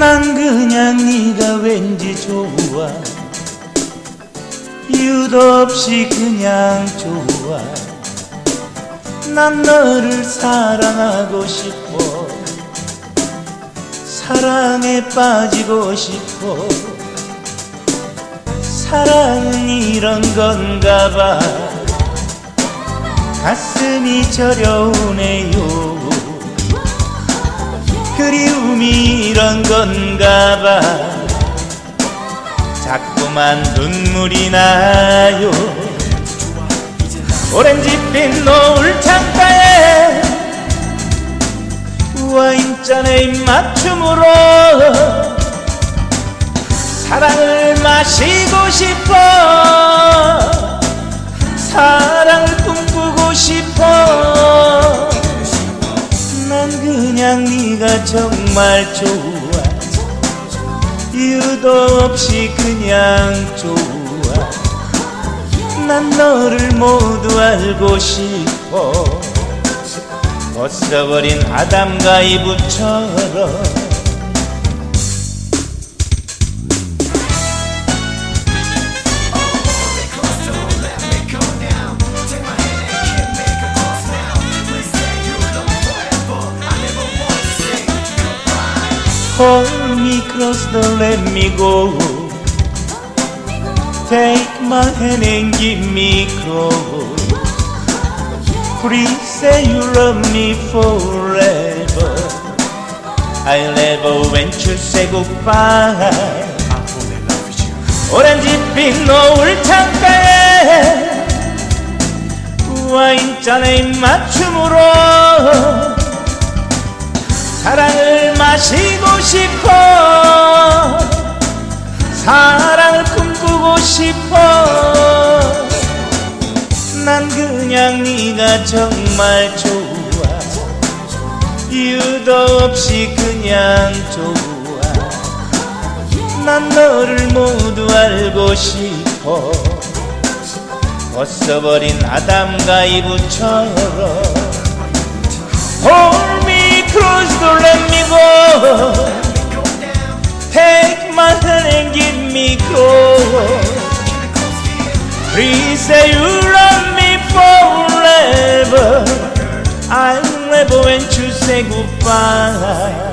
난 그냥 네가 왠지 좋아. 이유도 없이 그냥 좋아. 난 너를 사랑하고 싶어. 사랑에 빠지고 싶어. 사랑은 이런 건가 봐. 가슴이 저려오네요 그리움이 이런 건가 봐. 자꾸만 눈물이 나요. 오렌지빛 노을 창가에 와인잔에 입맞춤으로 사랑을 마시고 싶어 네가 정말 좋아. 이유도 없이 그냥 좋아. 난 너를 모두 알고 싶어. 벗어버린 아담과 이브처럼 Hold me close, don't let me go. Take my hand and give me close. Please say you love me forever. I'll never you say goodbye. 오렌지빛 노을 창가에 와인잔에 맞춤으로 사랑을 마시고 싶어. 사랑을 꿈꾸고 싶어. 난 그냥 네가 정말 좋아. 이유도 없이 그냥 좋아. 난 너를 모두 알고 싶어. 벗어버린 아담과 이브처럼 give me close. Please say you love me forever. I'll never when you say goodbye.